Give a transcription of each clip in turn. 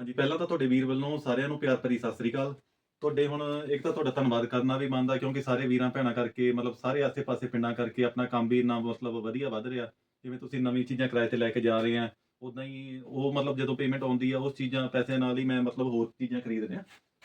ਹਾਂਜੀ, ਪਹਿਲਾਂ ਤਾਂ ਤੁਹਾਡੇ ਵੀਰ ਵੱਲੋਂ ਸਾਰਿਆਂ ਨੂੰ ਪਿਆਰ ਭਰੀ ਸਤਿ ਸ੍ਰੀ ਅਕਾਲ। ਤੁਹਾਡੇ ਹੁਣ ਇੱਕ ਤਾਂ ਤੁਹਾਡਾ ਧੰਨਵਾਦ ਕਰਨਾ ਵੀ ਮੰਨਦਾ, ਕਿਉਂਕਿ ਸਾਰੇ ਵੀਰਾਂ ਭੈਣਾਂ ਕਰਕੇ, ਮਤਲਬ ਸਾਰੇ ਆਸੇ-ਪਾਸੇ ਪਿੰਡਾਂ ਕਰਕੇ ਆਪਣਾ ਕੰਮ ਵੀ ਇੰਨਾ ਮਤਲਬ ਵਧੀਆ ਵੱਧ ਰਿਹਾ। ਜਿਵੇਂ ਤੁਸੀਂ ਨਵੀਂ ਚੀਜ਼ਾਂ ਕਿਰਾਏ ਤੇ ਲੈ ਕੇ ਜਾ ਰਹੇ ਆ ਉਦਾਂ ਹੀ ਉਹ ਮਤਲਬ ਜਦੋਂ ਪੇਮੈਂਟ ਆਉਂਦੀ ਆ, ਉਸ ਚੀਜ਼ਾਂ ਪੈਸਿਆਂ ਨਾਲ ਹੀ ਮੈਂ ਮਤਲਬ ਹੋਰ ਚੀਜ਼ਾਂ ਖਰੀਦ ਰਿਹਾ।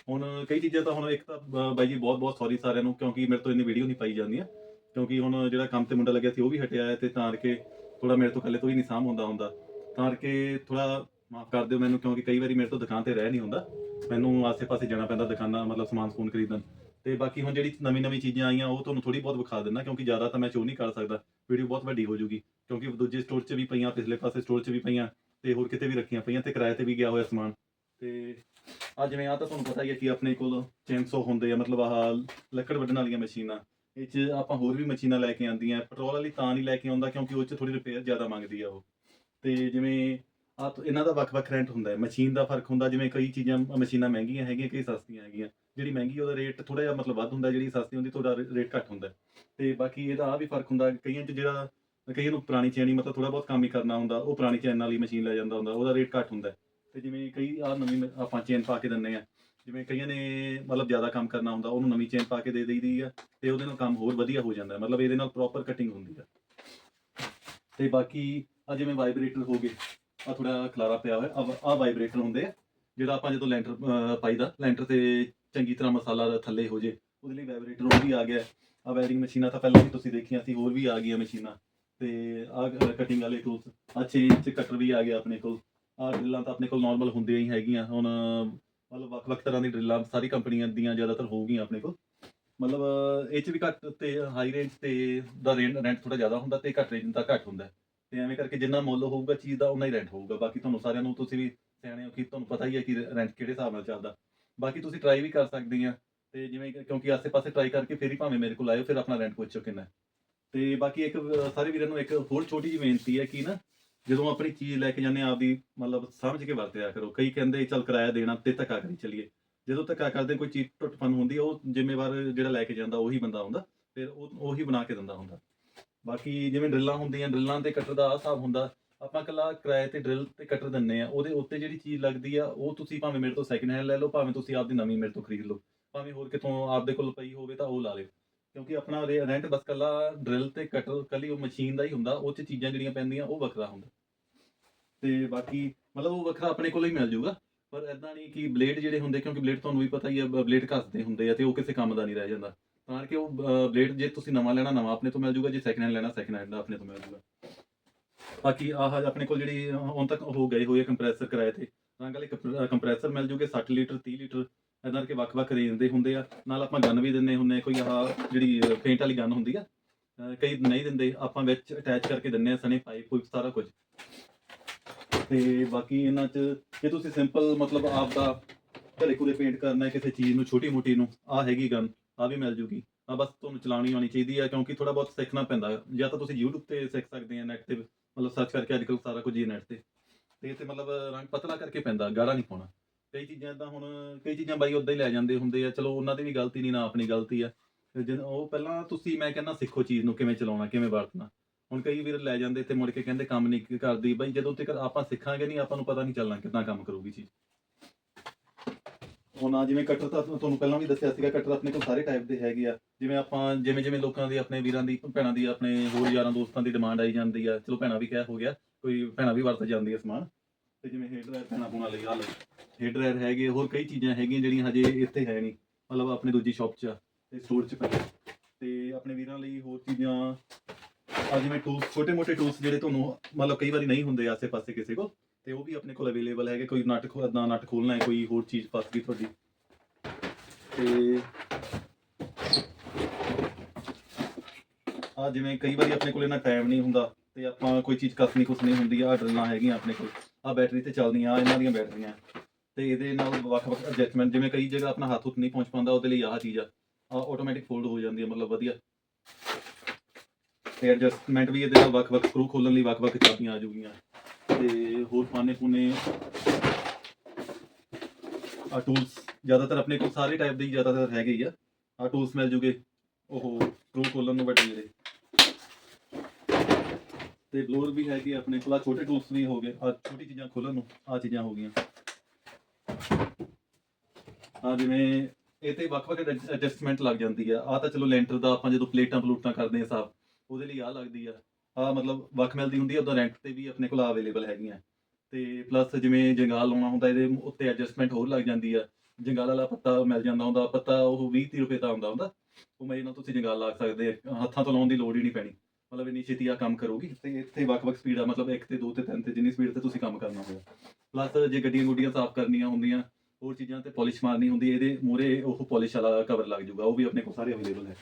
ਹੁਣ ਕਈ ਚੀਜ਼ਾਂ ਤਾਂ ਹੁਣ ਇੱਕ ਤਾਂ ਬ- ਬਾਈ ਜੀ ਬਹੁਤ ਬਹੁਤ ਸੌਰੀ ਸਾਰਿਆਂ ਨੂੰ, ਕਿਉਂਕਿ ਮੇਰੇ ਤੋਂ ਇੰਨੀ ਵੀਡੀਓ ਨਹੀਂ ਪਾਈ ਜਾਂਦੀਆਂ ਕਿਉਂਕਿ ਹੁਣ ਜਿਹੜਾ ਕੰਮ ਤੇ ਮੁੰਡਾ ਲੱਗਿਆ ਸੀ, ਉਹ ਵੀ ਹਟਿਆ ਹੈ ਤੇ ਤਾਂ ਕਰਕੇ ਥੋੜਾ ਮੇਰੇ ਤੋਂ ਇਕੱਲੇ ਤੋਂ ਹੀ ਨਹੀਂ ਸਾਂਭ ਹੁੰਦਾ ਹੁੰਦਾ। ਤਾਂ ਕਰਕੇ ਥੋੜਾ ਮਾਫ ਕਰ ਦਿਓ ਮੈਨੂੰ, ਕਿਉਂਕਿ ਕਈ ਵਾਰੀ ਮੇਰੇ ਤੋਂ ਦੁਕਾਨ ਤੇ ਰਹਿ ਨਹੀਂ ਹੁੰਦਾ। ਮੈਨੂੰ ਆਸੇ-ਪਾਸੇ ਜਾਣਾ ਪੈਂਦਾ ਦੁਕਾਨਾਂ, ਮਤਲਬ ਸਮਾਨ ਸਮੂਨ ਖਰੀਦਣ। ਤੇ ਬਾਕੀ ਹੁਣ ਜਿਹੜੀ ਨਵੀਂ-ਨਵੀਂ ਚੀਜ਼ਾਂ ਆਈਆਂ, ਉਹ ਤੁਹਾਨੂੰ ਥੋੜੀ ਬਹੁਤ ਵਿਖਾ ਦਿੰਦਾ, ਕਿਉਂਕਿ ਜ਼ਿਆਦਾ ਤਾਂ ਮੈਂ ਸ਼ੋਅ ਨਹੀਂ ਕਰ ਸਕਦਾ। ਵੀਡੀਓ ਬਹੁਤ ਵੱਡੀ ਹੋ ਜੂਗੀ, ਕਿਉਂਕਿ ਦੂਜੇ ਸਟੋਰ 'ਚ ਵੀ ਪਈਆਂ, ਪਿਛਲੇ ਪਾਸੇ ਸਟੋਰ 'ਚ ਵੀ ਪਈਆਂ, ਤੇ ਹੋਰ ਕਿਤੇ ਵੀ ਰੱਖੀਆਂ ਪਈਆਂ, ਤੇ ਕਿਰਾਏ ਤੇ ਵੀ ਗਿਆ ਹੋਇਆ ਸਮਾਨ। ਤੇ ਆ ਜਿਵੇਂ ਆ ਤਾਂ ਤੁਹਾਨੂੰ ਪਤਾ ਹੀ ਹੈ ਕਿ ਆਪਣੇ ਕੋਲ ਚੇਨਸੋ ਹੁੰਦੇ ਆ, ਮਤਲਬ ਆਹ ਲੱਕੜ ਵੱਢਣ ਵਾਲੀਆਂ ਮਸ਼ੀਨਾਂ। ਇਹ 'ਚ ਆਪਾਂ ਹੋਰ ਵੀ ਮਸ਼ੀਨਾਂ ਲੈ ਕੇ ਆਂਦੀਆਂ ਪੈਟਰੋਲ ਵਾਲੀ ਤਾਂ ਨਹੀਂ ਲੈ ਕੇ ਆਉਂਦਾ, ਕਿਉਂਕਿ ਉਹ 'ਚ ਥੋੜੀ ਰਿਪੇਅਰ ਜ਼ਿਆਦਾ ਮੰਗਦੀ ਆ ਉਹ। ਤੇ ਜਿਵੇਂ ਆ ਇਹਨਾਂ ਦਾ ਵੱਖ-ਵੱਖ ਰੈਂਟ ਹੁੰਦਾ ਹੈ। ਮਸ਼ੀਨ ਦਾ ਫ਼ਰਕ ਹੁੰਦਾ, ਜਿਵੇਂ ਕਈ ਚੀਜ਼ਾਂ, ਮਸ਼ੀਨਾਂ ਮਹਿੰਗੀਆਂ ਹੈਗੀਆਂ, ਕਈ ਸਸਤੀਆਂ ਹੈਗੀਆਂ। ਜਿਹੜੀ ਮਹਿੰਗੀ, ਉਹਦਾ ਰੇਟ ਥੋੜਾ ਜਿਹਾ ਮਤਲਬ ਵੱਧ ਹੁੰਦਾ, ਜਿਹੜੀ ਸਸਤੀ ਹੁੰਦੀ ਥੋੜਾ ਰੇਟ ਘੱਟ ਹੁੰਦਾ ਹੈ। ਤੇ ਬਾਕੀ ਇਹਦਾ ਆ ਵੀ ਫ਼ਰਕ ਹੁੰਦਾ, ਕਈਆਂ 'ਚ ਜਿਹੜਾ, ਕਈਆਂ ਨੂੰ ਪੁਰਾਣੀ ਚੈਨੀ ਮਤਲਬ ਥੋੜਾ ਬਹੁਤ ਕੰਮ ਹੀ ਕਰਨਾ ਹੁੰਦਾ, ਉਹ ਪੁਰਾਣੀ ਚੈਨ ਵਾਲੀ ਮਸ਼ੀਨ ਲੈ ਜਾਂਦਾ ਹੁੰਦਾ, ਉਹਦਾ ਰੇਟ ਘੱਟ ਹੁੰਦਾ ਹੈ। ਤੇ ਜਿਵੇਂ ਕਈ ਆ ਨਵੀਂ ਆਪਾਂ ਚੇਨ ਪਾ ਕੇ ਦਿੰਨੇ ਆ ਜਿਵੇਂ ਕਈਆਂ ਨੇ ਮਤਲਬ ਜ਼ਿਆਦਾ ਕੰਮ ਕਰਨਾ ਹੁੰਦਾ, ਉਹਨੂੰ ਨਵੀਂ ਚੇਨ ਪਾ ਕੇ ਦੇ ਦੇਈਦੀ ਆ, ਤੇ ਉਹਦੇ ਨਾਲ ਕੰਮ ਹੋਰ ਵਧੀਆ ਹੋ ਜਾਂਦਾ ਮਤਲਬ ਇਹਦੇ ਨਾਲ ਪ੍ਰੋਪਰ ਕਟਿੰਗ ਹੁੰਦੀ ਆ। ਤੇ ਬਾਕੀ ਆ ਜਿਵੇਂ ਵਾਈਬ੍ਰੇਟਰ ਹੋ ਗਏ ਆ ਥੋੜਾ ਖਲਾਰਾ ਪਿਆ ਹੋਇਆ ਆ ਵਾਈਬ੍ਰੇਟਰ ਹੁੰਦੇ ਆ ਜਿਹੜਾ ਆਪਾਂ ਜਦੋਂ ਲੈਂਟਰ ਅਹ, ਪਾਈਦਾ ਲੈਂਟਰ ਤੇ ਚੰਗੀ ਤਰ੍ਹਾਂ ਮਸਾਲਾ ਥੱਲੇ ਹੋ ਜੇ ਉਹਦੇ ਲਈ ਵਾਈਬ੍ਰੇਟਰ ਉਹ ਵੀ ਆ ਗਿਆ। ਆ ਵਾਇਰਿੰਗ ਮਸ਼ੀਨਾਂ ਤਾਂ ਪਹਿਲਾਂ ਵੀ ਤੁਸੀਂ ਦੇਖੀਆਂ ਸੀ ਹੋਰ ਵੀ ਆ ਗਈਆਂ ਮਸ਼ੀਨਾਂ। ਤੇ ਆ ਕਟਿੰਗ ਵਾਲੇ ਟੂਲਸ ਆ 6 ਇੰਚ ਕਟਰ ਵੀ ਆ ਗਿਆ ਆਪਣੇ ਕੋਲ। ਆ ਡਰਿੱਲਾਂ ਤਾਂ ਆਪਣੇ ਕੋਲ ਨਾਰਮਲ ਹੁੰਦੀਆਂ ਹੀ ਹੈਗੀਆਂ। ਹੁਣ ਮਤਲਬ ਵੱਖ-ਵੱਖ ਤਰ੍ਹਾਂ ਦੀ ਡਰਿੱਲਾਂ ਸਾਰੀ ਕੰਪਨੀਆਂ ਦੀਆਂ ਜ਼ਿਆਦਾਤਰ ਹੋਊਗੀਆਂ ਆਪਣੇ ਕੋਲ। ਮਤਲਬ ਇਹ ਚ ਵੀ ਘੱਟ ਤੇ ਹਾਈ ਰੇਂਜ ਤੇ ਦਾ ਰੈਂਟ ਥੋੜਾ ਜ਼ਿਆਦਾ ਹੁੰਦਾ ਤੇ ਘੱਟ ਰੇਂਜ ਦਾ ਘੱਟ ਹੁੰਦਾ। ਤੇ ਐਵੇਂ ਕਰਕੇ ਜਿੰਨਾ ਮੁੱਲ ਹੋਊਗਾ ਚੀਜ਼ ਦਾ ਉਨਾ ਹੀ ਰੈਂਟ ਹੋਊਗਾ। ਬਾਕੀ ਤੁਹਾਨੂੰ ਸਾਰਿਆਂ ਨੂੰ ਤੁਸੀਂ ਵੀ ਸਿਆਣੇ ਹੋ ਕਿ ਤੁਹਾਨੂੰ ਪਤਾ ਹੀ ਹੈ ਕਿ ਰੈਂਟ ਕਿਹੜੇ ਹਿਸਾਬ ਨਾਲ ਚੱਲਦਾ। ਬਾਕੀ ਤੁਸੀਂ ਟਰਾਈ ਵੀ ਕਰ ਸਕਦੇ ਆ ਤੇ ਜਿਵੇਂ ਕਿ- ਕਿਉਂਕਿ ਆਸੇ-ਪਾਸੇ ਟਰਾਈ ਕਰਕੇ ਫਿਰ ਹੀ ਭਾਵੇਂ ਮੇਰੇ ਕੋਲ ਆਇਓ ਫਿਰ ਆਪਣਾ ਰੈਂਟ ਪੁੱਛੋ ਕਿੰਨਾ ਹੈ। ਤੇ ਬਾਕੀ ਇੱਕ ਅਹ, ਸਾਰੇ ਵੀਰਾਂ ਨੂੰ ਇੱਕ ਹੋਰ ਛੋਟੀ ਜਿਹੀ ਬੇਨਤੀ ਹੈ ਕਿ ਨਾ ਜਦੋਂ ਆਪਣੀ ਚੀਜ਼ ਲੈ ਕੇ ਜਾਂਦੇ ਆ ਆਪਦੀ ਮਤਲਬ ਸਮਝ ਕੇ ਵਰਤਿਆ ਕਰੋ। ਕਈ ਕਹਿੰਦੇ ਚੱਲ ਕਿਰਾਇਆ ਦੇਣਾ ਤੇ ਧੱਕਾ ਕਰੀ ਚੱਲੀਏ। ਜਦੋਂ ਧੱਕਾ ਕਰਦੇ ਕੋਈ ਚੀਜ਼ ਟੁੱਟ ਫਨ ਹੁੰਦੀ ਆ ਉਹ ਜ਼ਿੰਮੇਵਾਰ ਜਿਹੜਾ ਲੈ ਕੇ ਜਾਂਦਾ ਉਹੀ ਬੰਦਾ ਹੁੰਦਾ। ਫਿਰ ਉਹ ਉਹੀ ਬਣਾ ਕੇ ਦਿੰਦਾ ਹੁੰਦਾ। ਬਾਕੀ ਜਿਵੇਂ ਡਰਿੱਲਾਂ ਹੁੰਦੀਆਂ, ਡਰਿੱਲਾਂ ਤੇ ਕਟਰ ਦਾ ਆਹ ਹਿਸਾਬ ਹੁੰਦਾ, ਆਪਾਂ ਕੱਲਾ ਕਿਰਾਏ ਤੇ ਡਰਿਲ ਤੇ ਕਟਰ ਦਿੰਨੇ ਆ ਉਹਦੇ ਉੱਤੇ ਜਿਹੜੀ ਚੀਜ਼ ਲੱਗਦੀ ਆ, ਉਹ ਤੁਸੀਂ ਭਾਵੇਂ ਮੇਰੇ ਤੋਂ ਸੈਕਿੰਡ ਹੈਂਡ ਲੈ ਲਓ, ਭਾਵੇਂ ਤੁਸੀਂ ਆਪਦੀ ਨਵੀਂ ਮੇਰੇ ਤੋਂ ਖਰੀਦ ਲਓ, ਭਾਵੇਂ ਹੋਰ ਕਿਤੋਂ ਆਪਦੇ ਕੋਲ ਪਈ ਹੋਵੇ ਤਾਂ ਉਹ ਲਾ ਲਿਓ। ਕਿਉਂਕਿ ਆਪਣਾ ਰੈਂਟ ਬਸ ਕੱਲਾ ਡਰਿਲ ਤੇ ਕਟਰ ਕੱਲੀ ਉਹ ਮਸ਼ੀਨ ਦਾ ਹੀ ਹੁੰਦਾ, ਉਹ ਚ ਚੀਜ਼ਾਂ ਜਿਹੜੀਆਂ ਪੈਂਦੀਆਂ, ਉਹ ਵੱਖਰਾ ਹੁੰਦਾ। ਤੇ ਬਾਕੀ ਮਤਲਬ ਉਹ ਵੱਖਰਾ ਆਪਣੇ ਕੋਲ ਹੀ ਮਿਲ ਜਾਊਗਾ ਪਰ ਐਦਾਂ ਨਹੀਂ ਕਿ ਬਲੇਡ ਜਿਹੜੇ ਹੁੰਦੇ, ਕਿਉਂਕਿ ਬਲੇਡ ਤੁਹਾਨੂੰ ਵੀ ਪਤਾ ਹੀ ਹੈ ਬਲੇਡ ਘਸਦੇ ਹੁੰਦੇ ਆ ਤੇ ਉਹ ਕਿਸੇ ਕੰਮ ਦਾ ਨਹੀਂ ਰਹਿ ਜਾਂਦਾ। ਤਾਂ ਕਿ ਉਹ ਬਲੇਡ ਜੇ ਤੁਸੀਂ ਨਵਾਂ ਲੈਣਾ, ਨਵਾਂ ਆਪਣੇ ਤੋਂ ਮਿਲ ਜਾਊਗਾ ਜੇ ਸੈਕਿੰਡ ਹੈਂਡ ਲੈਣਾ ਸੈਕਿੰਡ ਹੈਂਡ ਦਾ ਆਪਣੇ ਤੋਂ ਮਿਲ ਜੂਗਾ। ਬਾਕੀ ਆਹ ਆਪਣੇ ਕੋਲ ਜਿਹੜੀ ਹੁਣ ਤੱਕ ਹੋ ਗਏ ਹੋਏ ਕੰਪਰੈਸਰ ਕਿਰਾਏ ਤੇ, ਤਾਂ ਰੰਗ ਵਾਲੇ ਕੰਪਰੈਸਰ ਮਿਲ ਜੂਗੇ 60 ਲੀਟਰ 30 ਲੀਟਰ ਇਦਾਂ ਕਰਕੇ ਵੱਖ-ਵੱਖ ਰੇਂਜ ਦੇ ਹੁੰਦੇ ਆ। ਨਾਲ ਆਪਾਂ ਗਨ ਵੀ ਦਿੰਨੇ ਹੁੰਨੇ ਕੋਈ ਆਹ ਜਿਹੜੀ ਪੇਂਟ ਵਾਲੀ ਗਨ ਹੁੰਦੀ ਆ ਕਈ ਨਹੀਂ ਦਿੰਦੇ, ਆਪਾਂ ਵਿੱਚ ਅਟੈਚ ਕਰਕੇ ਦਿੰਨੇ ਆ ਸਣੇ ਪਾਈਪ ਪੂਈਪ ਸਾਰਾ ਕੁਝ। ਤੇ ਬਾਕੀ ਇਹਨਾਂ 'ਚ, ਜੇ ਤੁਸੀਂ ਸਿੰਪਲ ਮਤਲਬ ਆਪ ਦਾ ਘਰੇ ਕੋਲੇ ਪੇਂਟ ਕਰਨਾ ਹੈ ਕਿਸੇ ਚੀਜ਼ ਨੂੰ ਛੋਟੀ ਮੋਟੀ ਨੂੰ ਆ ਹੈਗੀ ਗਨ ਆ ਵੀ ਮਿਲ ਜੂਗੀ। ਆ ਬਸ ਤੁਹਾਨੂੰ ਚਲਾਉਣੀ ਆਉਣੀ ਚਾਹੀਦੀ ਆ, ਕਿਉਂਕਿ ਥੋੜਾ ਬਹੁਤ ਸਿੱਖਣਾ ਪੈਂਦਾ ਜਾਂ ਤਾਂ ਤੁਸੀਂ YouTube ਤੇ ਸਿੱਖ ਸਕਦੇ ਆ ਨੈਟ ਤੇ, ਮਤਲਬ ਸਰਚ ਕਰਕੇ ਅੱਜਕੱਲ ਸਾਰਾ ਕੁਝ ਹੀ ਨੈਟ ਤੇ। ਤੇ ਇਹ ਤੇ ਮਤਲਬ ਰੰਗ ਪਤਲਾ ਕਰਕੇ ਪੈਂਦਾ, ਗਾੜਾ ਨਹੀਂ ਪਾਉਣਾ। ਕਈ ਚੀਜ਼ਾਂ ਇਦਾਂ ਹੁਣ, ਕਈ ਚੀਜ਼ਾਂ ਬਾਈ ਉਦਾਂ ਹੀ ਲੈ ਜਾਂਦੇ ਹੁੰਦੇ ਆ, ਚਲੋ ਉਹਨਾਂ ਦੀ ਵੀ ਗਲਤੀ ਨਹੀਂ, ਨਾ ਆਪਣੀ ਗਲਤੀ ਆ। ਤੇ ਜਿਨ- ਉਹ ਪਹਿਲਾਂ ਤੁਸੀਂ, ਮੈਂ ਕਹਿੰਦਾ ਸਿੱਖੋ ਚੀਜ਼ ਨੂੰ, ਕਿਵੇਂ ਚਲਾਉਣਾ, ਕਿਵੇਂ ਵਰਤਣਾ। ਹੁਣ ਕਈ ਵੀਰ ਲੈ ਜਾਂਦੇ ਤੇ ਮੁੜ ਕੇ ਕਹਿੰਦੇ ਕੰਮ ਨਹੀਂ ਕਰਦੀ, ਬਾਈ ਜਦੋਂ ਤੱਕ ਆਪਾਂ ਸਿੱਖਾਂਗੇ ਨਹੀਂ, ਆਪਾਂ ਨੂੰ ਪਤਾ ਨਹੀਂ ਚੱਲਣਾ ਕਿੱਦਾਂ ਕੰਮ ਕਰੂਗੀ ਚੀਜ਼। ਹੁਣ ਆ ਜਿਵੇਂ ਕਟਰ ਤਾਂ ਤੁਹਾਨੂੰ ਪਹਿਲਾਂ ਵੀ ਦੱਸਿਆ ਸੀਗਾ, ਕਟਰ ਆਪਣੇ ਕੋਲ ਸਾਰੇ ਟਾਈਪ ਦੇ ਹੈਗੇ ਆ। ਜਿਵੇਂ ਆਪਾਂ ਜਿਵੇਂ ਜਿਵੇਂ ਲੋਕਾਂ ਦੀ, ਆਪਣੇ ਵੀਰਾਂ ਦੀ, ਭੈਣਾਂ ਦੀ, ਆਪਣੇ ਹੋਰ ਯਾਰਾਂ ਦੋਸਤਾਂ ਦੀ ਡਿਮਾਂਡ ਆਈ ਜਾਂਦੀ ਆ। ਚਲੋ ਭੈਣਾਂ ਵੀ ਕਹਿ ਹੋ ਗਿਆ, ਕੋਈ ਭੈਣਾਂ ਵੀ ਵਰਤ ਜਾਂਦੀ ਆ ਸਮਾਨ। ਤੇ ਜਿਵੇਂ ਹੇਡ ਡਰਾਇਰ ਭੈਣਾਂ ਪੂਣਾ ਲਈ ਆ ਲਓ ਹੇਡ ਡਰਾਇਰ ਹੈਗੇ, ਹੋਰ ਕਈ ਚੀਜ਼ਾਂ ਹੈਗੀਆਂ ਜਿਹੜੀਆਂ ਹਜੇ ਇੱਥੇ ਹੈ ਨਹੀਂ। ਮਤਲਬ ਆਪਣੇ ਦੂਜੀ ਸ਼ਾਪ 'ਚ ਤੇ ਸਟੋਰ 'ਚ ਪਈਆਂ। ਤੇ ਆਪਣੇ ਵੀਰਾਂ ਲਈ ਹੋਰ ਚੀਜ਼ਾਂ, ਆ ਜਿਵੇਂ ਟੂਲਸ ਛੋਟੇ ਮੋਟੇ ਟੂਲਸ ਜਿਹੜੇ ਤੁਹਾਨੂੰ ਮਤਲਬ ਕਈ ਵਾਰੀ ਨਹੀਂ ਹੁੰਦੇ ਆਸੇ-ਪਾਸੇ ਕਿਸੇ ਕੋਲ ਤੇ ਉਹ ਵੀ ਆਪਣੇ ਕੋਲ ਅਵੇਲੇਬਲ ਹੈਗੇ, ਕੋਈ ਨਟ ਖੋਲਣਾ ਨਟ ਖੋਲਣਾ ਹੈ, ਕੋਈ ਹੋਰ ਚੀਜ਼ ਫਸ ਗਈ ਤੁਹਾਡੀ। ਤੇ ਆ ਜਿਵੇਂ ਕਈ ਵਾਰੀ ਆਪਣੇ ਕੋਲ ਇਹਨਾਂ ਟਾਈਮ ਨਹੀਂ ਹੁੰਦਾ ਤੇ ਆਪਾਂ ਕੋਈ ਚੀਜ਼ ਕੱਸਣੀ ਕੁਸਨੀ ਹੁੰਦੀ ਆ ਡਰਲਾਂ ਹੈਗੀਆਂ ਆਪਣੇ ਕੋਲ ਆ ਬੈਟਰੀ ਤੇ ਚੱਲਦੀਆਂ ਆ ਇਹਨਾਂ ਦੀਆਂ ਬੈਟਰੀਆਂ ਤੇ ਇਹਦੇ ਨਾਲ ਵੱਖ-ਵੱਖ ਐਡਜਸਟਮੈਂਟ ਜਿਵੇਂ ਕਈ ਜਗ੍ਹਾ ਆਪਣਾ ਹੱਥ ਹੁੱਥ ਨਹੀਂ ਪਹੁੰਚ ਪਾਉਂਦਾ, ਉਹਦੇ ਲਈ ਆਹ ਚੀਜ਼ ਆ। ਆ ਆਟੋਮੈਟਿਕ ਫੋਲਡ ਹੋ ਜਾਂਦੀ ਹੈ ਮਤਲਬ ਵਧੀਆ। ਤੇ ਐਡਜਸਟਮੈਂਟ ਵੀ ਇਹਦੇ ਨਾਲ ਵੱਖ-ਵੱਖ ਸਕਰੂ ਖੋਲਣ ਲਈ ਵੱਖ-ਵੱਖ ਚਾਬੀਆਂ ਆ ਜੂਗੀਆਂ। ਤੇ ਹੋਰ ਪਾਨੇ ਪੁਨੇ ਆ ਟੂਲਸ ਜ਼ਿਆਦਾਤਰ ਆਪਣੇ ਕੋਲ ਸਾਰੇ ਟਾਈਪ ਦੇ ਜ਼ਿਆਦਾਤਰ ਹੈਗੇ ਹੀ ਆ। ਆ ਟੂਲਸ ਮਿਲ ਜੂਗੇ ਉਹ ਸਕਰੂ ਖੋਲਣ ਨੂੰ ਵੱਡੇ ਜਿਹੜੇ। ਤੇ ਬਲੋਰ ਵੀ ਹੈਗੇ ਆਪਣੇ ਕੋਲ ਆ ਛੋਟੇ ਟੂਲਸ ਵੀ ਹੋ ਗਏ ਆ ਛੋਟੀ ਚੀਜ਼ਾਂ ਖੋਲਣ ਨੂੰ ਆ ਚੀਜ਼ਾਂ ਹੋ ਗਈਆਂ। ਆ ਜਿਵੇਂ ਇਹ ਤੇ ਵੱਖ-ਵੱਖ ਐਡਜਸਟਮੈਂਟ ਲੱਗ ਜਾਂਦੀ ਆ। ਆ ਤਾਂ ਚਲੋ ਲੈਂਟਰ ਦਾ ਆਪਾਂ ਜਦੋਂ ਪਲੇਟਾਂ ਪਲੂਟਾਂ ਕਰਦੇ ਆ ਸਾਫ਼, ਉਹਦੇ ਲਈ ਆ ਲੱਗਦੀ ਆ। ਆ ਮਤਲਬ ਵੱਖ ਮਿਲਦੀ ਹੁੰਦੀ ਆ, ਉਦੋਂ ਰੈਂਟ ਤੇ ਵੀ ਆਪਣੇ ਕੋਲ ਅਵੇਲੇਬਲ ਹੈਗੀਆਂ। ਤੇ ਪਲੱਸ ਜਿਵੇਂ ਜੰਗਾਲ ਲਾਉਣਾ ਹੁੰਦਾ, ਇਹਦੇ ਉੱਤੇ ਐਡਜਸਟਮੈਂਟ ਹੋਰ ਲੱਗ ਜਾਂਦੀ ਆ। ਜੰਗਾਲ ਵਾਲਾ ਪੱਤਾ ਮਿਲ ਜਾਂਦਾ ਹੁੰਦਾ, ਪੱਤਾ ਉਹ 20 30 ਰੁਪਏ ਦਾ ਆਉਂਦਾ ਹੁੰਦਾ। ਉਹ ਮੈਂ ਇਹਨਾਂ ਤੁਸੀਂ ਜੰਗਾਲ ਲਾ ਸਕਦੇ ਹੱਥਾਂ ਤੋਂ ਲਾਉਣ ਦੀ ਲੋੜ ਹੀ ਨਹੀਂ ਪੈਣੀ। ਮਤਲਬ ਇੰਨੀ ਛੇਤੀ ਆ ਕੰਮ ਕਰੂਗੀ ਤੇ ਇੱਥੇ ਵੱਖ-ਵੱਖ ਸਪੀਡ ਆ, ਮਤਲਬ 1 ਤੇ 2 ਤੇ 3 ਤੇ ਜਿੰਨੀ ਸਪੀਡ ਤੇ ਤੁਸੀਂ ਕੰਮ ਕਰਨਾ ਹੋਵੇ ਪਲੱਸ ਜੇ ਗੱਡੀਆਂ ਗੁੱਡੀਆਂ ਸਾਫ਼ ਕਰਨੀਆਂ ਹੁੰਦੀਆਂ, ਹੋਰ ਚੀਜ਼ਾਂ ਤੇ ਪਾਲਿਸ਼ ਮਾਰਨੀ ਹੁੰਦੀ, ਇਹਦੇ ਮੂਰੇ ਉਹ ਪਾਲਿਸ਼ ਵਾਲਾ ਕਵਰ ਲੱਗ ਜਾਊਗਾ, ਉਹ ਵੀ ਆਪਣੇ ਕੋਲ ਸਾਰੇ ਅਵੇਲੇਬਲ ਹੈ।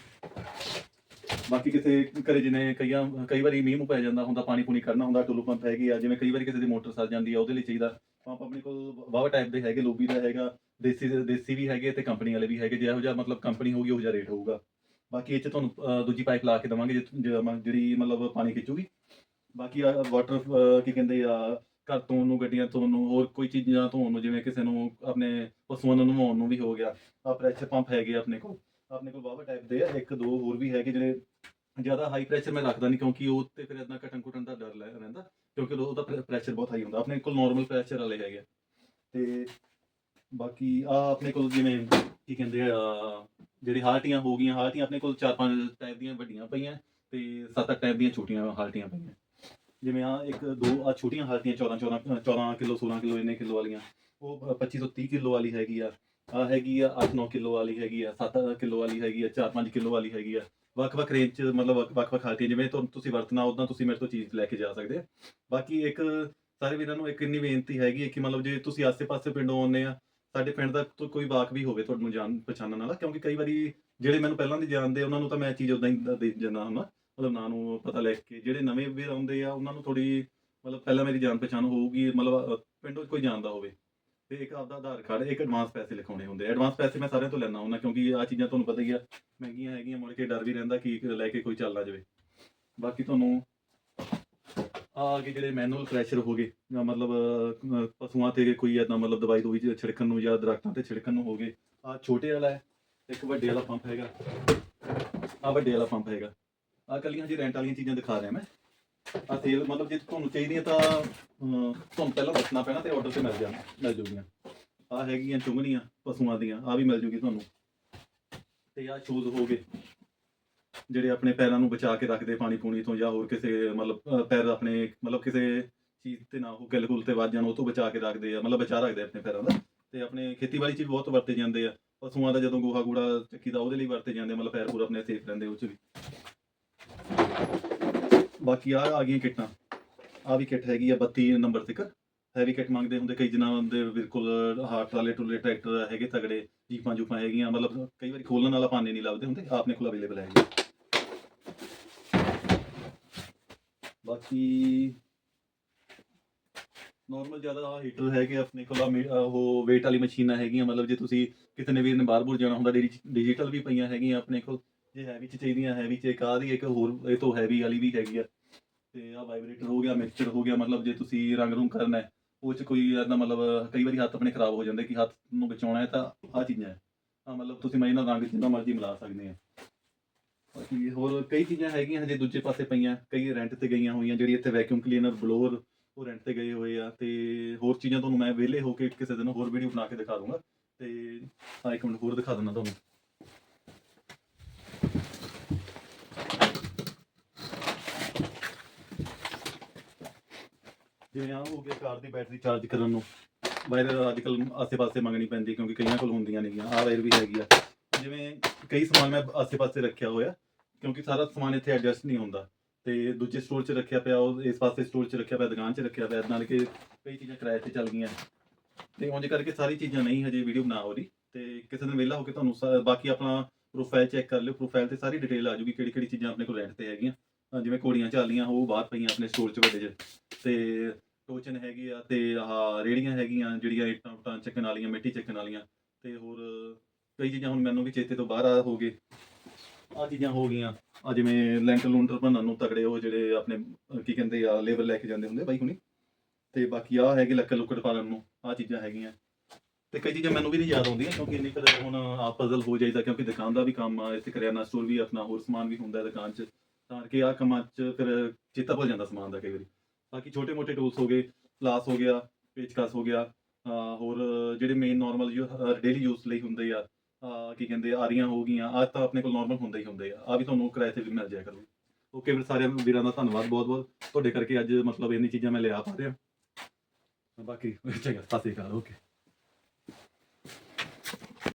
ਬਾਕੀ ਕਿਸੇ ਘਰੇ ਜਿਵੇਂ ਕਈਆਂ ਕਈ ਵਾਰੀ ਮੀਂਹ ਨੂੰ ਪੈ ਜਾਂਦਾ ਹੁੰਦਾ ਪਾਣੀ ਪੂਣੀ ਕਰਨਾ ਹੁੰਦਾ ਟੁੱਲੂ ਪੰਪ ਹੈਗੀ ਆ ਜਿਵੇਂ ਕਈ ਵਾਰੀ ਕਿਸੇ ਦੀ ਮੋਟਰ ਸੜ ਜਾਂਦੀ ਆ ਉਹਦੇ ਲਈ ਚਾਹੀਦਾ। ਪੰਪ ਆਪਣੇ ਕੋਲ ਵਾਵਾ ਟਾਈਪ ਦੇ ਹੈਗੇ ਲੋਬੀ ਦਾ ਹੈਗਾ ਦੇਸੀ ਦੇਸੀ ਵੀ ਹੈਗੇ ਤੇ ਕੰਪਨੀ ਵਾਲੇ ਵੀ ਹੈਗੇ ਜਿਹੋ ਜਿਹਾ ਮਤਲਬ ਕੰਪਨੀ ਹੋਊਗੀ ਉਹ ਜਿਹਾ ਰੇਟ ਹੋਊਗਾ। ਬਾਕੀ ਇਹ ਚ ਤੁਹਾਨੂੰ ਅਹ, ਦੂਜੀ ਪਾਈਪ ਲਾ ਕੇ ਦਵਾਂਗੇ ਜਿਹੜੀ ਮਤਲਬ ਪਾਣੀ ਖਿੱਚੂਗੀ। ਬਾਕੀ ਵਾਟਰ ਕੀ ਕਹਿੰਦੇ ਆ ਘਰ ਤੋਂ ਨੂੰ ਗੱਡੀਆਂ ਤੋਂ ਨੂੰ ਹੋਰ ਕੋਈ ਚੀਜ਼ਾਂ ਧੋਣ ਨੂੰ ਜਿਵੇਂ ਕਿਸੇ ਨੂੰ ਆਪਣੇ ਪਸ਼ੂਆਂ ਨੂੰ ਨਵਾਉਣ ਨੂੰ ਵੀ ਹੋ ਗਿਆ ਆ ਪ੍ਰੈਸ਼ਰ ਪੰਪ ਹੈਗੇ ਆ ਆਪਣੇ ਕੋਲ। ਆਪਣੇ ਕੋਲ ਵਾਵਾ ਟਾਈਪ ਦੇ ਆ ਇੱਕ ਦੋ ਹੋਰ ਵੀ ਹੈਗੇ ਜਿਹੜੇ ਜ਼ਿਆਦਾ ਹਾਈ ਪ੍ਰੈਸ਼ਰ ਮੈਂ ਰੱਖਦਾ ਨਹੀਂ, ਕਿਉਂਕਿ ਉਹ ਤੇ ਫਿਰ ਇਦਾਂ ਘਟਣ ਘੁਟਣ ਦਾ ਡਰ ਲੈ ਰਹਿੰਦਾ, ਕਿਉਂਕਿ ਉਹਦਾ ਪ੍ਰੈਸ਼ਰ ਬਹੁਤ ਹਾਈ ਹੁੰਦਾ। ਆਪਣੇ ਕੋਲ ਨਾਰਮਲ ਪ੍ਰੈਸ਼ਰ ਵਾਲੇ ਹੈਗੇ ਆ। ਤੇ ਬਾਕੀ ਆ ਆਪਣੇ ਕੋਲ ਜਿਵੇਂ ਕੀ ਕਹਿੰਦੇ ਆ, ਜਿਹੜੀ ਹਾਲਟੀਆਂ ਹੋ ਗਈਆਂ, ਹਾਲਟੀਆਂ ਆਪਣੇ ਕੋਲ ਚਾਰ ਪੰਜ ਟਾਈਪ ਦੀਆਂ ਵੱਡੀਆਂ ਪਈਆਂ ਤੇ ਸੱਤ ਅੱਠ ਟਾਈਪ ਦੀਆਂ ਛੋਟੀਆਂ ਹਾਲਟੀਆਂ ਪਈਆਂ। ਜਿਵੇਂ ਆ ਇੱਕ, ਦੋ, ਆ ਛੋਟੀਆਂ ਹਾਲਟੀਆਂ 14 14 14 ਕਿਲੋ 16 ਕਿਲੋ, ਇੰਨੇ ਕਿਲੋ ਵਾਲੀਆਂ। ਉਹ 25 ਤੋਂ 30 ਕਿਲੋ ਵਾਲੀ ਹੈਗੀ ਆ। ਆ ਹੈਗੀ ਆ 8 9 ਕਿਲੋ ਵਾਲੀ ਹੈਗੀ ਆ 7 ਕਿਲੋ ਵਾਲੀ ਹੈਗੀ ਆ 4 5 ਕਿਲੋ ਵਾਲੀ ਹੈਗੀ ਆ। ਵੱਖ-ਵੱਖ ਰੇਂਜ ਚ ਮਤਲਬ ਵੱਖ- ਵੱਖ-ਵੱਖ ਹਾਲਟੀਆਂ ਜਿਵੇਂ ਤੁਹਾਨੂੰ ਤੁਸੀਂ ਵਰਤਣਾ ਉਦਾਂ ਤੁਸੀਂ ਮੇਰੇ ਤੋਂ ਚੀਜ਼ ਲੈ ਕੇ ਜਾ ਸਕਦੇ ਆ। ਬਾਕੀ ਇੱਕ ਸਾਰੇ ਵੀਰਾਂ ਨੂੰ ਇੱਕ ਇੰਨੀ ਬੇਨਤੀ ਹੈਗੀ ਹੈ ਕਿ ਮਤਲਬ ਜੇ ਤੁਸੀਂ ਆਸੇ-ਪਾਸੇ ਪਿੰਡੋਂ ਆਉਂਦੇ ਆ ਸਾਡੇ ਪਿੰਡ ਦਾ ਕੋਈ ਵਾਕ ਵੀ ਹੋਵੇ ਤੁਹਾਨੂੰ ਜਾਣ ਪਛਾਣਨ ਵਾਲਾ ਕਿਉਂਕਿ ਕਈ ਵਾਰੀ ਜਿਹੜੇ ਮੈਨੂੰ ਪਹਿਲਾਂ ਦੀ ਜਾਣਦੇ ਉਹਨਾਂ ਨੂੰ ਤਾਂ ਮੈਂ ਚੀਜ਼ ਉਦਾਂ ਹੀ ਦੇ ਜਾਂਦਾ ਹੁੰਦਾ। ਮਤਲਬ ਨਾਂ ਨੂੰ ਪਤਾ ਲੈ ਕੇ ਜਿਹੜੇ ਨਵੇਂ ਵੀਰ ਆਉਂਦੇ ਆ ਉਹਨਾਂ ਨੂੰ ਥੋੜੀ ਮਤਲਬ ਪਹਿਲਾਂ ਮੇਰੀ ਜਾਣ ਪਛਾਣ ਹੋਊਗੀ ਮਤਲਬ ਅ, ਪਿੰਡੋਂ ਕੋਈ ਜਾਣਦਾ ਹੋਵੇ। ਤੇ ਇੱਕ ਆਪਦਾ ਆਧਾਰ ਕਾਰਡ ਇੱਕ ਐਡਵਾਂਸ ਪੈਸੇ ਲਿਖਾਉਣੇ ਹੁੰਦੇ ਐਡਵਾਂਸ ਪੈਸੇ ਮੈਂ ਸਾਰਿਆਂ ਤੋਂ ਲੈਣਾ ਹੁੰਦਾ ਕਿਉਂਕਿ ਆ ਚੀਜ਼ਾਂ ਤੁਹਾਨੂੰ ਪਤਾ ਹੀ ਆ ਮਹਿੰਗੀਆਂ ਹੈਗੀਆਂ ਮੁੜ ਕੇ ਡਰ ਵੀ ਰਹਿੰਦਾ ਕਿ ਲੈ ਕੇ ਕੋਈ ਚੱਲ ਨਾ ਜਾਵੇ। ਬਾਕੀ ਤੁਹਾਨੂੰ ਆ ਕੇ ਜਿਹੜੇ ਮੈਨੂਅਲ ਪ੍ਰੈਸ਼ਰ ਹੋ ਗਏ ਜਾਂ ਮਤਲਬ ਪਸ਼ੂਆਂ ਤੇ ਕੋਈ ਏਦਾਂ ਮਤਲਬ ਦਵਾਈ ਦੂਈ ਛਿੜਕਣ ਨੂੰ ਜਾਂ ਦਰਖਤਾਂ ਤੇ ਛਿੜਕਣ ਨੂੰ ਹੋ ਗਏ ਆ ਛੋਟੇ ਵਾਲਾ ਹੈ ਇੱਕ ਵੱਡੇ ਵਾਲਾ ਪੰਪ ਹੈਗਾ। ਆ ਵੱਡੇ ਵਾਲਾ ਪੰਪ ਹੈਗਾ। ਆ ਕੱਲੀਆਂ ਜੀ ਰੈਂਟ ਵਾਲੀਆਂ ਚੀਜ਼ਾਂ ਦਿਖਾ ਰਿਹਾ ਮੈਂ। ਆ ਤੇਲ ਮਤਲਬ ਜੇ ਤੁਹਾਨੂੰ ਚਾਹੀਦੀਆਂ ਤਾਂ ਅਮ, ਤੁਹਾਨੂੰ ਪਹਿਲਾਂ ਦੱਸਣਾ ਪੈਣਾ ਤੇ ਆਰਡਰ ਤੇ ਮਿਲ ਜਾਣਾ ਮਿਲ ਜੂਗੀਆਂ। ਆ ਹੈਗੀਆਂ ਚੁੰਗਣੀਆਂ ਪਸ਼ੂਆਂ ਦੀਆਂ ਆ ਵੀ ਮਿਲ ਜੂਗੀ ਤੁਹਾਨੂੰ। ਤੇ ਆ ਸ਼ੂਜ਼ ਹੋ ਗਏ। ਜਿਹੜੇ ਆਪਣੇ ਪੈਰਾਂ ਨੂੰ ਬਚਾ ਕੇ ਰੱਖਦੇ ਪਾਣੀ ਪੂਣੀ ਤੋਂ ਜਾਂ ਹੋਰ ਕਿਸੇ ਮਤਲਬ ਅ, ਪੈਰ ਆਪਣੇ ਮਤਲਬ ਕਿਸੇ ਚੀਜ਼ ਤੇ ਨਾ ਉਹ ਗਿੱਲ ਗੁੱਲ ਤੇ ਵੱਜ ਜਾਣ ਉਹ ਤੋਂ ਬਚਾ ਕੇ ਰੱਖਦੇ ਆ ਮਤਲਬ ਬਚਾ ਰੱਖਦੇ ਆ ਆਪਣੇ ਪੈਰਾਂ ਦਾ। ਤੇ ਆਪਣੇ ਖੇਤੀਬਾੜੀ 'ਚ ਵੀ ਬਹੁਤ ਵਰਤੇ ਜਾਂਦੇ ਆ। ਪਸ਼ੂਆਂ ਦਾ ਜਦੋਂ ਗੋਹਾ ਕੂੜਾ ਚੱਕੀ ਦਾ ਉਹਦੇ ਲਈ ਵਰਤੇ ਜਾਂਦੇ ਆ, ਮਤਲਬ ਪੈਰ ਪੂਰਾ ਆਪਣੇ ਸੇਫ ਰਹਿੰਦੇ ਉਹ 'ਚ ਵੀ। ਬਾਕੀ ਆ ਆ ਗਈਆਂ ਕਿੱਟਾਂ। ਆ ਵੀ ਕਿੱਟ ਹੈਗੀ ਆ 32 ਨੰਬਰ ਤੱਕ। ਹੈਵੀ ਕਿੱਟ ਮੰਗਦੇ ਹੁੰਦੇ ਕਈ ਜਨਾਂ ਦੇ ਬਿਲਕੁਲ ਹਾਰਟ ਟਰਾਲੇ ਟੁਲੇ ਟਰੈਕਟਰ ਹੈਗੇ ਤਗੜੇ। ਜੀਪਾਂ ਜੂਪਾਂ ਹੈਗੀਆਂ, ਮਤਲਬ ਕਈ ਵਾਰੀ ਖੋਲਣ ਵਾਲਾ ਪਾਣੇ ਨਹੀਂ ਲੱਭਦੇ ਹੁੰਦੇ ਆਪਣੇ ਕੋਲ ਅਵੇਲੇਬਲ ਹੈਗੇ ਬਾਕੀ ਨਾਰਮਲ ਜ਼ਿਆਦਾ ਹੀਟਰ ਹੈਗੇ ਆਪਣੇ ਕੋਲ ਉਹ weight ਵਾਲੀ ਮਸ਼ੀਨਾਂ ਹੈਗੀਆਂ, ਮਤਲਬ ਜੇ ਤੁਸੀਂ ਕਿਸੇ ਨੇ ਵੀ ਬਾਹਰ ਬੂਰ ਜਾਣਾ ਹੁੰਦਾ ਡਿਜੀਟਲ ਵੀ ਪਈਆਂ ਹੈਗੀਆਂ ਆਪਣੇ ਕੋਲ, ਜੇ ਹੈਵੀ ਚ ਚਾਹੀਦੀਆਂ ਹੈਵੀ ਚ ਇੱਕ ਆਹ ਦੀ, ਇੱਕ ਹੋਰ, ਇਹ ਤੋਂ ਹੈਵੀ ਵਾਲੀ ਵੀ ਹੈਗੀ ਆ। ਤੇ ਆ ਵਾਈਬ੍ਰੇਟਰ ਹੋ ਗਿਆ ਮਿਕਸਚਰ ਹੋ ਗਿਆ, ਮਤਲਬ ਜੇ ਤੁਸੀਂ ਰੰਗ ਰੂੰਗ ਕਰਨਾ ਹੈ ਉਹ ਚ ਕੋਈ ਏਦਾਂ ਮਤਲਬ ਕਈ ਵਾਰੀ ਹੱਥ ਆਪਣੇ ਖਰਾਬ ਹੋ ਜਾਂਦੇ ਕਿ ਹੱਥ ਨੂੰ ਬਚਾਉਣਾ ਹੈ ਤਾਂ ਆ ਚੀਜ਼ਾਂ ਹੈ। ਆ ਮਤਲਬ ਤੁਸੀਂ ਮੈਂ ਇਹਨਾਂ ਰੰਗ ਜਿੰਨਾ ਮਰਜ਼ੀ ਮਿਲਾ ਸਕਦੇ ਆ ਬਾਕੀ ਹੋਰ ਕਈ ਚੀਜ਼ਾਂ ਹੈਗੀਆਂ ਹਜੇ ਦੂਜੇ ਪਾਸੇ ਪਈਆਂ, ਕਈ ਰੈਂਟ ਤੇ ਗਈਆਂ ਹੋਈਆਂ, ਜਿਹੜੀ ਇੱਥੇ ਵੈਕਿਊਮ ਕਲੀਨਰ ਬਲੋਰ ਉਹ ਰੈਂਟ ਤੇ ਗਏ ਹੋਏ ਆ ਤੇ ਹੋਰ ਚੀਜ਼ਾਂ ਤੁਹਾਨੂੰ ਮੈਂ ਵਿਹਲੇ ਹੋ ਕੇ ਕਿਸੇ ਦਿਨ ਹੋਰ ਵੀਡੀਓ ਬਣਾ ਕੇ ਦਿਖਾ ਦੂੰਗਾ ਤੇ ਆ ਇੱਕ ਮਿੰਟ ਹੋਰ ਦਿਖਾ ਦਿੰਦਾ ਤੁਹਾਨੂੰ। ਜਿਵੇਂ ਆਹ ਹੋ ਗਿਆ ਕਾਰ ਦੀ ਬੈਟਰੀ ਚਾਰਜ ਕਰਨ ਨੂੰ। ਵਾਇਰ ਅੱਜ ਕੱਲ ਆਸੇ-ਪਾਸੇ ਮੰਗਣੀ ਪੈਂਦੀ ਕਿਉਂਕਿ ਕਈਆਂ ਕੋਲ ਹੁੰਦੀਆਂ ਨੇਗੀਆਂ ਆ ਵਾਇਰ ਵੀ ਹੈਗੀ ਆ। ਜਿਵੇਂ ਕਈ ਸਮਾਨ ਮੈਂ ਆਸੇ-ਪਾਸੇ ਰੱਖਿਆ ਹੋਇਆ, ਕਿਉਂਕਿ ਸਾਰਾ ਸਮਾਨ ਇੱਥੇ ਐਡਜਸਟ ਨਹੀਂ ਹੁੰਦਾ। ਤੇ ਦੂਜੇ ਸਟੋਰ 'ਚ ਰੱਖਿਆ ਪਿਆ, ਉਹ ਇਸ ਪਾਸੇ ਸਟੋਰ 'ਚ ਰੱਖਿਆ ਪਿਆ, ਦੁਕਾਨ 'ਚ ਰੱਖਿਆ ਪਿਆ, ਨਾਲ ਕਿ ਕਈ ਚੀਜ਼ਾਂ ਕਿਰਾਏ ਤੇ ਚੱਲ ਗਈਆਂ। ਤੇ ਉਂਝ ਕਰਕੇ ਸਾਰੀ ਚੀਜ਼ਾਂ ਨਹੀਂ ਹਜੇ ਵੀਡੀਓ ਬਣਾ ਹੋ ਰਹੀ। ਤੇ ਕਿਸੇ ਦਿਨ ਵਿਹਲਾ ਹੋ ਕੇ ਤੁਹਾਨੂੰ ਬਾਕੀ ਆਪਣਾ ਪ੍ਰੋਫਾਈਲ ਚੈੱਕ ਕਰ ਲਿਓ। ਪ੍ਰੋਫਾਈਲ ਤੇ ਸਾਰੀ ਡਿਟੇਲ ਆ ਜੂਗੀ ਕਿਹੜੀ ਕਿਹੜੀ ਚੀਜ਼ਾਂ ਆਪਣੇ ਕੋਲ ਰੈਂਟ ਤੇ ਹੈਗੀਆਂ। ਜਿਵੇਂ ਘੋੜੀਆਂ ਚਾਲੀਆਂ ਉਹ ਬਾਹਰ ਪਈਆਂ ਆਪਣੇ ਸਟੋਰ 'ਚ ਵੱਡੇ 'ਚ। ਤੇ ਟੋਚਨ ਹੈਗੀ ਆ ਤੇ ਆਹ ਰੇੜੀਆਂ ਹੈਗੀਆਂ, ਜਿਹੜੀਆਂ ਇੱਟਾਂ ਉੱਟਾਂ ਚੱਕਣ ਵਾਲੀਆਂ, ਮਿੱਟੀ ਚੱਕਣ ਵਾਲੀਆਂ। ਤੇ ਹੋਰ ਕਈ ਚੀਜ਼ਾਂ ਹੁਣ ਮੈਨੂੰ ਵੀ ਚੇਤੇ ਤੋਂ ਬਾਹਰ ਆ ਹੋ ਗਏ। ਆ ਚੀਜ਼ਾਂ ਹੋ ਗਈਆਂ। ਆ ਜਿਵੇਂ ਲੈਂਟਰ ਲੂੰਟਰ ਬਣਨ ਨੂੰ ਤਕੜੇ, ਉਹ ਜਿਹੜੇ ਆਪਣੇ ਕੀ ਕਹਿੰਦੇ ਆ ਲੇਬਰ ਲੈ ਕੇ ਜਾਂਦੇ ਹੁੰਦੇ ਬਾਈ ਹੁਣੀ। ਤੇ ਬਾਕੀ ਆ ਹੈਗੇ ਲੱਕੜ ਲੁੱਕੜ ਪਾਲਣ ਨੂੰ ਆ ਚੀਜ਼ਾਂ ਹੈਗੀਆਂ। ਤੇ ਕਈ ਚੀਜ਼ਾਂ ਮੈਨੂੰ ਵੀ ਨਹੀਂ ਯਾਦ ਆਉਂਦੀਆਂ, ਕਿਉਂਕਿ ਇੰਨੀ ਕਦੇ ਹੁਣ ਆ ਪਜ਼ਲ ਹੋ ਜਾਈਦਾ, ਕਿਉਂਕਿ ਦੁਕਾਨ ਦਾ ਵੀ ਕੰਮ ਆ, ਇੱਥੇ ਕਰਿਆਨਾ ਸਟੋਰ ਵੀ ਆਪਣਾ, ਹੋਰ ਸਮਾਨ ਵੀ ਹੁੰਦਾ ਦੁਕਾਨ 'ਚ। ਤਾਂ ਕਰਕੇ ਆ ਕੰਮਾਂ 'ਚ ਫਿਰ ਚੇਤਾ ਭੁੱਲ ਜਾਂਦਾ ਸਮਾਨ ਦਾ ਕਈ ਵਾਰੀ। ਬਾਕੀ ਛੋਟੇ ਮੋਟੇ ਟੂਲਸ ਹੋ ਗਏ ਪਲਾਸ ਹੋ ਗਿਆ, ਪੇਚਕਸ ਹੋ ਗਿਆ ਹੋਰ ਜਿਹੜੇ ਮੇਨ ਨਾਰਮਲ ਡੇਲੀ ਯੂਜ਼ ਲਈ ਹੁੰਦੇ ਆ ਕੀ ਕਹਿੰਦੇ ਆਰੀਆਂ ਹੋ ਗਈਆਂ ਆ ਤਾਂ ਆਪਣੇ ਕੋਲ ਨਾਰਮਲ ਹੁੰਦੇ ਹੀ ਹੁੰਦੇ ਆ। ਆ ਵੀ ਤੁਹਾਨੂੰ ਕਿਰਾਏ ਤੇ ਵੀ ਮਿਲ ਜਾਇਆ ਕਰੂਗੀ। ਓਕੇ ਵੀਰ, ਸਾਰਿਆਂ ਵੀਰਾਂ ਦਾ ਧੰਨਵਾਦ ਬਹੁਤ ਬਹੁਤ ਤੁਹਾਡੇ ਕਰਕੇ ਅੱਜ ਮਤਲਬ ਇੰਨੀ ਚੀਜ਼ਾਂ ਮੈਂ ਲਿਆ ਪਾ ਰਿਹਾ। ਬਾਕੀ, ਚੰਗਾ, ਸਤਿ ਸ਼੍ਰੀ ਅਕਾਲ ਓਕੇ